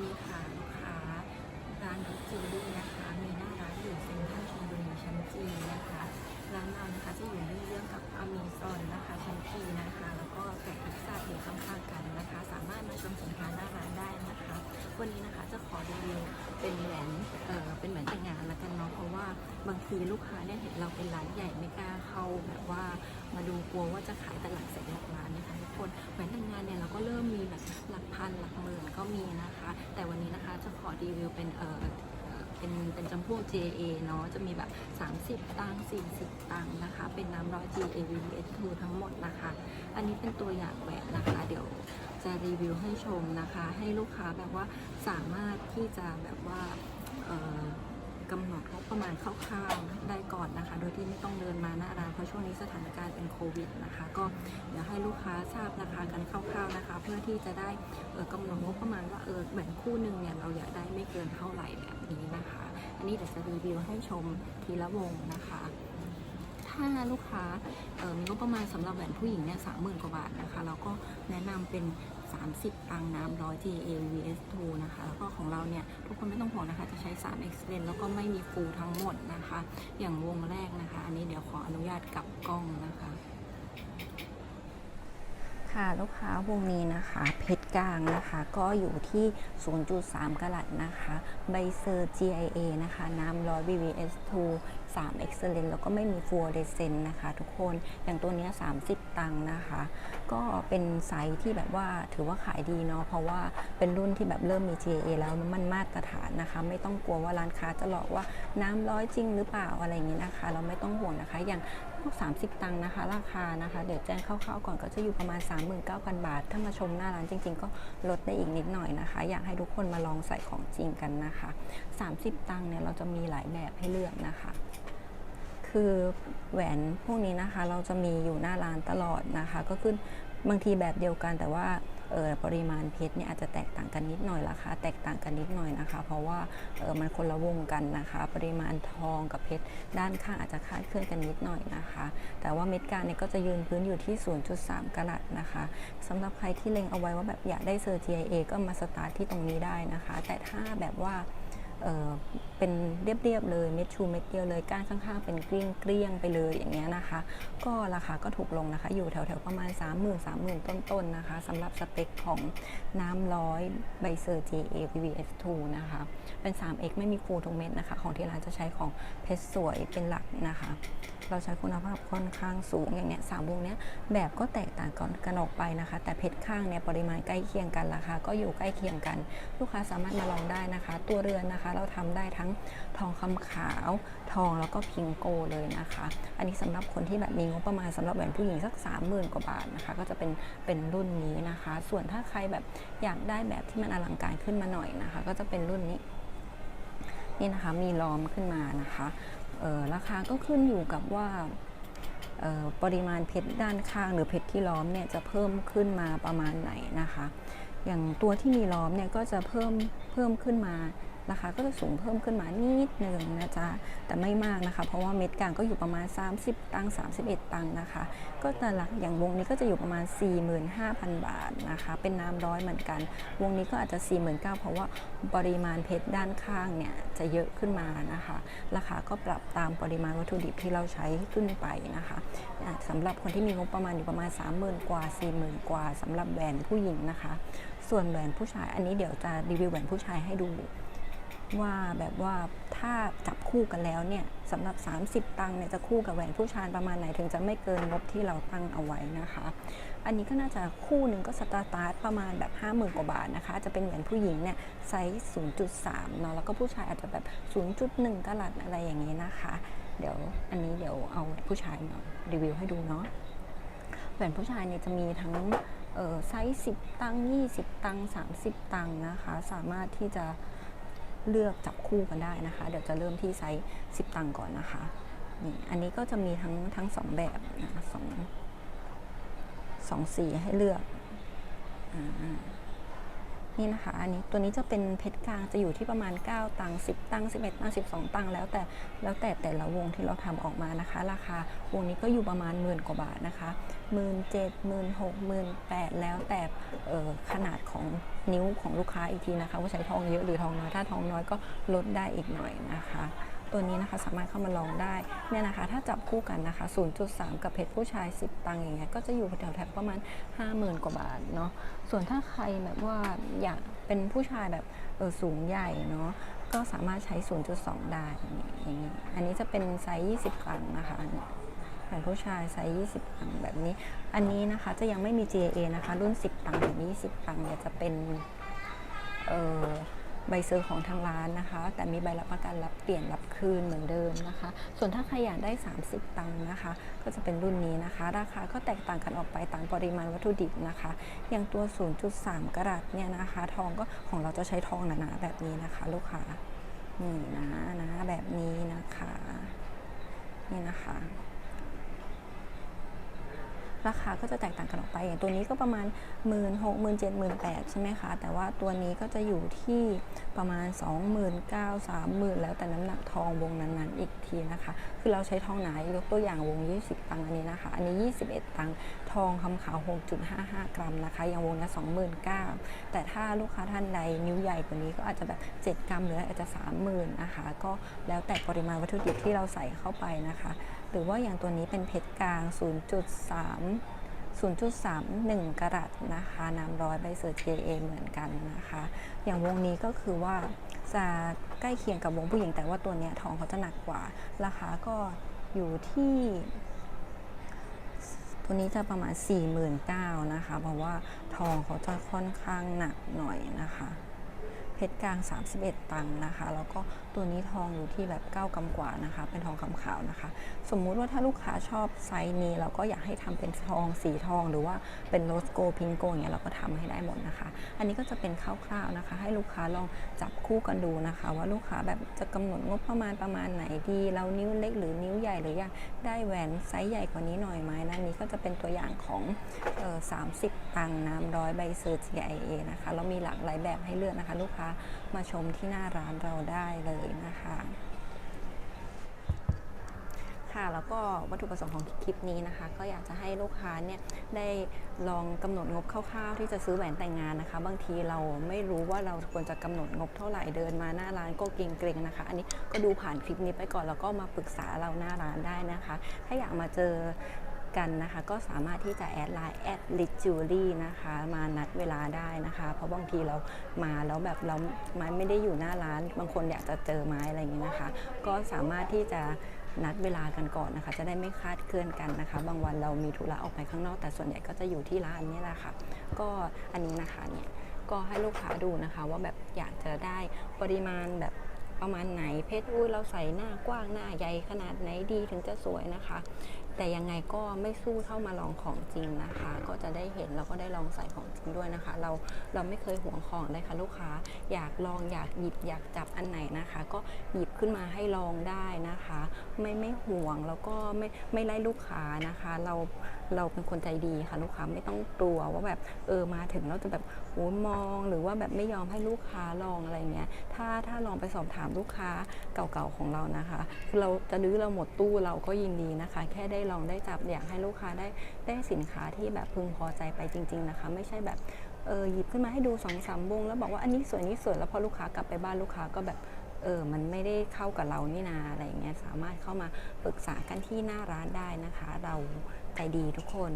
ดีค่ะลูกค้าร้านดิจิลี่นะคะ มีหน้าร้านอยู่เซ็นทรัลชลบุรีชั้นจีนะคะ ร้านเรานะคะจะอยู่เรื่องๆกับอเมซอนนะคะชั้นจีนะคะ แล้วก็แกะพิซซ่าอยู่ข้างๆกันนะคะ สามารถมาชมสินค้าหน้าร้านได้นะคะ วันนี้นะคะจะขอรีวิวเป็นแหวนเอ่อเป็นแหวนแต่งงานละกันเนาะเพราะว่าบางทีลูกค้าเนี่ยเห็นเราเป็นร้านใหญ่ไม่กล้าเข้าแบบว่ามาดูกลัวว่าจะขายต่หลักแสนหลักล้านนะคะ คนแหวนแต่งงานเนี่ยเราก็เริ่มมีแบบหลักพันหลักหมื่นก็มีนะคะ แต่วันนี้นะคะจะขอรีวิวเป็นเออเป็นเป็นจำพวก JA เนาะ จะมีแบบ 30 ตังค์40 ตังค์นะคะ เป็นน้ำร้อย GA VVS2 ทั้งหมดนะคะ อันนี้เป็นตัวอย่างแหวนนะคะ เดี๋ยวจะรีวิวให้ชมนะคะ ให้ลูกค้าแบบว่าสามารถที่จะแบบว่าเออ กำหนดงบประมาณคร่าวๆได้ก่อนนะคะ โดยที่ไม่ต้องเดินมาหน้าร้านเพราะช่วงนี้สถานการณ์เป็นโควิดนะคะ ก็เดี๋ยวให้ลูกค้าทราบราคากันคร่าวๆนะคะ เพื่อที่จะได้เออกำหนดงบประมาณว่าเออแหวนคู่หนึ่งเนี่ยเราอยากได้ไม่เกินเท่าไหร่แบบนี้นะคะ อันนี้เดี๋ยวจะรีวิวให้ชมทีละวงนะคะถ้าลูกค้ามีงบประมาณสำหรับแหวนผู้หญิงเนี่ยสามหมื่นกว่าบาทนะคะแล้วก็แนะนำเป็น 30 ตังค์น้ำร้อย GA VS2 นะคะ แล้วก็ของเราเนี่ย ทุกคนไม่ต้องห่วงนะคะ จะใช้3 Excellent แล้วก็ไม่มีฟูทั้งหมดนะคะ อย่างวงแรกนะคะ อันนี้เดี๋ยวขออนุญาตกลับกล้องนะคะ ค่ะลูกค้าวงนี้นะคะ เพชรกลางนะคะ ก็อยู่ที่ 0.3กะลัดนะคะ ใบเซอร์ GIA นะคะ น้ำร้อย BVS2 3 Excellent แล้วก็ไม่มีฟัวเดเซนนะคะทุกคนอย่างตัวนี้ 30 ตังค์นะคะ ก็เป็นไซส์ที่แบบว่าถือว่าขายดีเนาะเพราะว่าเป็นรุ่นที่แบบเริ่มมี GIA แล้วมันมาตรฐานนะคะ ไม่ต้องกลัวว่าร้านค้าจะหลอกว่าน้ำร้อยจริงหรือเปล่าอะไรอย่างนี้นะคะ เราไม่ต้องห่วงนะคะอย่าง พวก 30 ตังค์นะคะ ราคานะคะ เดี๋ยวแจ้งคร่าวๆก่อนก็จะอยู่ประมาณ 39,000 บาท ถ้ามาชมหน้าร้านจริง ๆ ก็ลดได้อีกนิดหน่อยนะคะ อยากให้ทุกคนมาลองใส่ของจริงกันนะคะ 30 ตังค์เนี่ยเราจะมีหลายแบบให้เลือกนะคะคือแหวนพวกนี้นะคะ เราจะมีอยู่หน้าร้านตลอดนะคะ ก็ขึ้นบางทีแบบเดียวกันแต่ว่า ปริมาณเพชรเนี่ยอาจจะแตกต่างกันนิดหน่อยราคาแตกต่างกันนิดหน่อยนะคะ เพราะว่าออมันคนละวงกันนะคะ ปริมาณทองกับเพชรด้านข้างอาจจะคาดเคลื่อนกันนิดหน่อยนะคะ แต่ว่าเม็ดการเนี่ยก็จะยืนพื้นอยู่ที่ 0.3กรัตนะคะสำหรับใครที่เล็งเอาไว้ว่าแบบอยากได้เซอร์ GIA ก็มาสตาร์ทที่ตรงนี้ได้นะคะ แต่ถ้าแบบว่า เเป็นเรียบๆเลยเม็ดชูเม็ดเดียวเลยก้านข้างๆเป็นเกลี้ยงเกลี้ยงๆไปเลยอย่างเงี้ยนะคะ ก็ราคาก็ถูกลงนะคะ อยู่แถวๆประมาณ 3 0 0 0 0 3 0,000 ต้นๆนะคะสำหรับสเปคของน้ำร้อยใบเซอร์ GA VVS2 นะคะ เป็น 3X ไม่มีฟูทุกเม็ดนะคะ ของที่ร้านจะใช้ของเพชรสวยเป็นหลักนะคะ เราใช้คุณภาพค่อนข้างสูงอย่างเนี้ยสามวงเนี้ยแบบก็แตกต่างกันออกไปนะคะ แต่เพชรข้างเนี่ยปริมาณใกล้เคียงกันราคาก็อยู่ใกล้เคียงกัน ลูกค้าสามารถมาลองได้นะคะ ตัวเรือนนะคะเราทำได้ทั้งทองคำขาว ทองแล้วก็พิงโกเลยนะคะ อันนี้สำหรับคนที่แบบมีงบประมาณสำหรับแหวนผู้หญิงสัก 30,000 กว่าบาทนะคะ ก็จะเป็นเป็นรุ่นนี้นะคะ ส่วนถ้าใครแบบอยากได้แบบที่มันอลังการขึ้นมาหน่อยนะคะ ก็จะเป็นรุ่นนี้นี่นะคะมีล้อมขึ้นมานะคะเออราคาก็ขึ้นอยู่กับว่าปริมาณเพชรด้านข้างหรือเพชรที่ล้อมเนี่ยจะเพิ่มขึ้นมาประมาณไหนนะคะ อย่างตัวที่มีล้อมเนี่ยก็จะเพิ่มเพิ่มขึ้นมา ราคาก็จะสูงเพิ่มขึ้นมานิดนึงนะจ๊ะแต่ไม่มากนะคะ เพราะว่าเม็ดกลางก็อยู่ประมาณ 30 ตังค์31 ตังค์นะคะ ก็แต่ละอย่างวงนี้ก็จะอยู่ประมาณ 45,000 บาทนะคะ เป็นน้ำร้อยเหมือนกัน วงนี้ก็อาจจะ 49,000เพราะว่าปริมาณเพชรด้านข้างเนี่ยจะเยอะขึ้นมานะคะ ราคาก็ปรับตามปริมาณวัตถุดิบที่เราใช้ขึ้นไปนะคะอะสำหรับคนที่มีงบประมาณอยู่ประมาณ 30,000 กว่า 40,000 กว่าสำหรับแหวนผู้หญิงนะคะ ส่วนแหวนผู้ชายอันนี้เดี๋ยวจะรีวิวแหวนผู้ชายให้ดู ว่าแบบว่าถ้าจับคู่กันแล้วเนี่ยสำหรับ 30 ตังค์เนี่ยจะคู่กับแหวนผู้ชายประมาณไหนถึงจะไม่เกินงบที่เราตั้งเอาไว้นะคะ อันนี้ก็น่าจะคู่หนึ่งก็สตาร์ทประมาณแบบ 50,000 กว่าบาทนะคะ จะเป็นแหวนผู้หญิงเนี่ยไซส์ 0.3 เนาะแล้วก็ผู้ชายอาจจะแบบ 0.1กะลัดอะไรอย่างนี้นะคะ เดี๋ยวอันนี้เดี๋ยวเอาแหวนผู้ชายมารีวิวให้ดูเนาะแหวนผู้ชายเนี่ยจะมีทั้งไซส์ 10 ตังค์20 ตังค์30 ตังค์นะคะ สามารถที่จะ เลือกจับคู่กันได้นะคะ เดี๋ยวจะเริ่มที่ไซส์ 10 ตังก่อนนะคะนี่อันนี้ก็จะมีทั้งทั้งสองแบบนะสองสองสีให้เลือกอา นี่นะคะ อันนี้ตัวนี้จะเป็นเพชรกลางจะอยู่ที่ประมาณ 9 ตังค์10 ตังค์11 ตังค์12 ตังค์แล้วแต่แล้วแต่แต่ละวงที่เราทำออกมานะคะ ราคาวงนี้ก็อยู่ประมาณหมื่นกว่าบาทนะคะหมื่นเจ็ดหมื่นหกหมื่นแปดแล้วแต่ขนาดของนิ้วของลูกค้าอีกทีนะคะ ว่าใช้ทองเยอะหรือทองน้อยถ้าทองน้อยก็ลดได้อีกหน่อยนะคะ ตัวนี้นะคะสามารถเข้ามาลองได้เนี่ยนะคะ ถ้าจับคู่กันนะคะ 0.3 กับเพชรผู้ชาย 10 ตังค์อย่างเงี้ยก็จะอยู่แถวๆประมาณ 50,000 กว่าบาทเนาะส่วนถ้าใครแบบว่าอยากเป็นผู้ชายแบบเออสูงใหญ่เนาะก็สามารถใช้ 0.2 ได้อย่างนี้อย่างนี้อันนี้จะเป็นไซส์ 20 ตังค์นะคะแผ่นผู้ชายไซส์20 ตังค์แบบนี้ อันนี้นะคะจะยังไม่มี GA นะคะ รุ่น 10 ตังค์ถึง20 ตังค์เนี่ยจะเป็น เออ ใบเซอร์ของทางร้านนะคะ แต่มีใบรับประกันรับเปลี่ยนรับคืนเหมือนเดิมนะคะ ส่วนถ้าใครอยากได้ 30 ตังค์นะคะ ก็จะเป็นรุ่นนี้นะคะ ราคาก็แตกต่างกันออกไปตามปริมาณวัตถุดิบนะคะ อย่างตัว 0.3 กรัตเนี่ยนะคะ ทองก็ของเราจะใช้ทองหนาๆแบบนี้นะคะ ลูกค้านี่นะนะแบบนี้นะคะ นี่นะคะ ราคาก็จะแตกต่างกันออกไป อย่างตัวนี้ก็ประมาณ 1 6 0 0 0 0 7 0 0 0 8ใช่ไหมคะ แต่ว่าตัวนี้ก็จะอยู่ที่ประมาณ 29,000 30,000 แล้วแต่น้ำหนักทองวงนั้นๆ อีกทีนะคะ คือเราใช้ทองหนายกตัวอย่างวง 20 ตังค์อันนี้นะคะ อันนี้ 21 ตังค์ทองคำขาว 6.55 กรัมนะคะ อย่างวงละ29,000แต่ถ้าลูกค้าท่านใดนิ้วใหญ่กว่านี้ก็อาจจะแบบ 7 กรัมหรืออาจจะ 30,000นะคะ ก็แล้วแต่ปริมาณวัตถุดิบที่เราใส่เข้าไปนะคะ หรือว่าอย่างตัวนี้เป็นเพชรกลาง 0.3 0.31 กรัตนะคะน้ำร้อยใบเซอร์ JA เหมือนกันนะคะ อย่างวงนี้ก็คือว่าจะใกล้เคียงกับวงผู้หญิงแต่ว่าตัวเนี้ยทองเขาจะหนักกว่า ราคาก็อยู่ที่ ตัวนี้จะประมาณ 49,000นะคะ เพราะว่าทองเขาจะค่อนข้างหนักหน่อยนะคะ เพชรกลาง 31 ตังค์นะคะ แล้วก็ตัวนี้ทองอยู่ที่แบบ 9กำกว่านะคะ เป็นทองคำขาวนะคะ สมมุติว่าถ้าลูกค้าชอบไซส์นี้เราก็อยากให้ทำเป็นทองสีทอง หรือว่าเป็นโรสโกพิงโกอย่างเงี้ยเราก็ทำให้ได้หมดนะคะ อันนี้ก็จะเป็นคร่าวๆนะคะ ให้ลูกค้าลองจับคู่กันดูนะคะ ว่าลูกค้าแบบจะกำหนดงบประมาณประมาณไหนดี เรานิ้วเล็กหรือนิ้วใหญ่หรืออยากได้แหวนไซส์ใหญ่กว่านี้หน่อยไหมนะนี้ก็จะเป็นตัวอย่างของออ30ตังค์น้ำร้อยใบเซอร์ GIA นะคะ เรามีหลากหลายแบบให้เลือกนะคะ ลูกค้ามาชมที่หน้าร้านเราได้เลยนะคะค่ะแล้วก็วัตถุประสงค์ของคลิปนี้นะคะ ก็อยากจะให้ลูกค้าเนี่ยได้ลองกำหนดงบคร่าวๆ ที่จะซื้อแหวนแต่งงานนะคะ บางทีเราไม่รู้ว่าเราควรจะกำหนดงบเท่าไหร่เดินมาหน้าร้านก็เกรงๆนะคะ อันนี้ก็ดูผ่านคลิปนี้ไปก่อนแล้วก็มาปรึกษาเราหน้าร้านได้นะคะ ถ้าอยากมาเจอ กันนะคะ ก็สามารถที่จะแอดไลน์แอดลิจูรี่นะคะ มานัดเวลาได้นะคะ เพราะบางทีเรามาแล้วแบบเราไม้ไม่ได้อยู่หน้าร้าน บางคนอยากจะเจอไม้อะไรอย่างนี้นะคะ ก็สามารถที่จะนัดเวลากันก่อนนะคะ จะได้ไม่คลาดเคลื่อนกันนะคะ บางวันเรามีธุระออกไปข้างนอกแต่ส่วนใหญ่ก็จะอยู่ที่ร้านนี่แหละค่ะ ก็อันนี้นะคะเนี่ยก็ให้ลูกค้าดูนะคะ ว่าแบบอยากจะได้ปริมาณแบบประมาณไหนเพชรอุ้ยเราใส่หน้ากว้างหน้าใหญ่ขนาดไหนดีถึงจะสวยนะคะ แต่ยังไงก็ไม่สู้เท่ามาลองของจริงนะคะ ก็จะได้เห็นแล้วก็ได้ลองใส่ของจริงด้วยนะคะ เราเราไม่เคยห่วงของเลยค่ะลูกค้า อยากลองอยากหยิบอยากจับอันไหนนะคะ ก็หยิบขึ้นมาให้ลองได้นะคะ ไม่ไม่ห่วงแล้วก็ไม่ไม่ไล่ลูกค้านะคะ เราเราเป็นคนใจดีค่ะลูกค้าไม่ต้องกลัวว่าแบบเออมาถึงเราจะแบบโหมองหรือว่าแบบไม่ยอมให้ลูกค้าลองอะไรเงี้ยถ้าถ้าลองไปสอบถามลูกค้าเก่าๆของเรานะคะคือเราจะดื้อเราหมดตู้เราก็ยินดีนะคะ แค่ได้ลองได้จับอยากให้ลูกค้าได้ได้สินค้าที่แบบพึงพอใจไปจริง ๆนะคะ ไม่ใช่แบบเออหยิบขึ้นมาให้ดูสองสามวงแล้วบอกว่าอันนี้สวยนี่สวยแล้วพอลูกค้ากลับไปบ้านลูกค้าก็แบบเออ มันไม่ได้เข้ากับเรานี่นาอะไรเงี้ย สามารถเข้ามาปรึกษากันที่หน้าร้านได้นะคะ เรา ใจดีทุกคน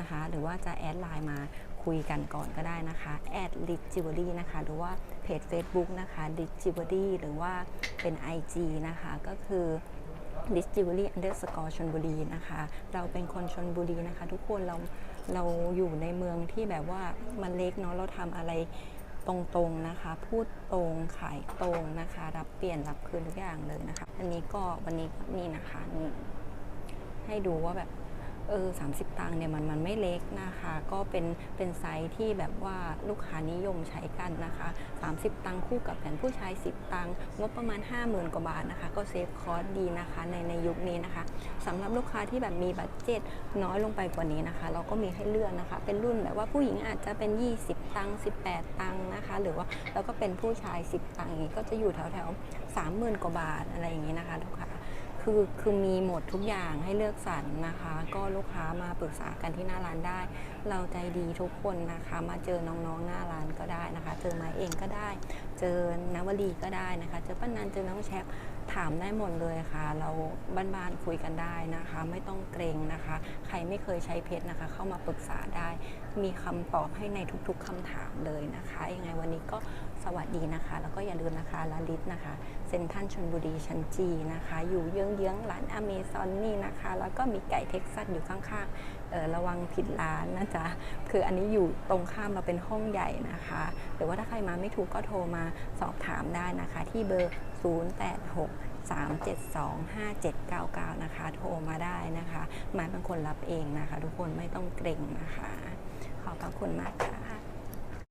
นะคะ หรือว่าจะแอดไลน์มาคุยกันก่อนก็ได้นะคะแอดลิจิวเวอรี่นะคะ หรือว่าเพจ Facebook นะคะลิจิวเวอรี่หรือว่าเป็น IG นะคะ ก็คือดิสติ v รี่อันเดอร์สกอร์ชนบุรีนะคะ เราเป็นคนชนบุรีนะคะ ทุกคนเราเราอยู่ในเมืองที่แบบว่ามันเล็กเนาะเราทำอะไรตรงๆนะคะ พูดตรงขายตรงนะคะ รับเปลี่ยนรับคืนทุกอย่างเลยนะคะ อันนี้ก็วันนี้นี่นะคะนี่ให้ดูว่าแบบ เออ30ตังค์เนี่ยมันมันไม่เล็กนะคะ ก็เป็นเป็นไซส์ที่แบบว่าลูกค้านิยมใช้กันนะคะ 30 ตังค์คู่กับแผ่นผู้ชาย 10 ตังค์งบประมาณ 50,000 กว่าบาทนะคะ ก็เซฟคอร์สดีนะคะในในยุคนี้นะคะสำหรับลูกค้าที่แบบมีบัตเจ็ตน้อยลงไปกว่านี้นะคะ เราก็มีให้เลือกนะคะ เป็นรุ่นแบบว่าผู้หญิงอาจจะเป็น 20 ตังค์18 ตังค์นะคะ หรือว่าแล้วก็เป็นผู้ชาย 10 ตังค์อย่างนี้ก็จะอยู่แถวแถวๆ30,000 กว่าบาทอะไรอย่างนี้นะคะลูกค้า คือคือมีหมดทุกอย่างให้เลือกสรรนะคะ ก็ลูกค้ามาปรึกษากันที่หน้าร้านได้ เราใจดีทุกคนนะคะ มาเจอน้องๆหน้าร้านก็ได้นะคะ เจอม้เองก็ได้ เจอนวลีก็ได้นะคะ เจอป้านันเจอน้องแชปถามได้หมดเลยค่ะ เราบ้านๆคุยกันได้นะคะ ไม่ต้องเกรงนะคะ ใครไม่เคยใช้เพชรนะคะ เข้ามาปรึกษาได้ มีคำตอบให้ในทุกๆคำถามเลยนะคะยังไงวันนี้ก็ สวัสดีนะคะ แล้วก็อย่าลืมนะคะลาลิสนะคะเซ็นทัลชนบุรีชั้นจีนะคะ อยู่เยื้องๆร้านอเมซอนนี่นะคะ แล้วก็มีไก่เท็กซัสอยู่ข้างๆเออระวังผิดร้านนะจ๊ะคืออันนี้อยู่ตรงข้ามเราเป็นห้องใหญ่นะคะ หรือว่าถ้าใครมาไม่ถูกก็โทรมาสอบถามได้นะคะ ที่เบอร์ 086 372 5799 นะคะ โทรมาได้นะคะ หมายเป็นคนรับเองนะคะ ทุกคนไม่ต้องเกรงนะคะ ขอบพระคุณมากค่ะ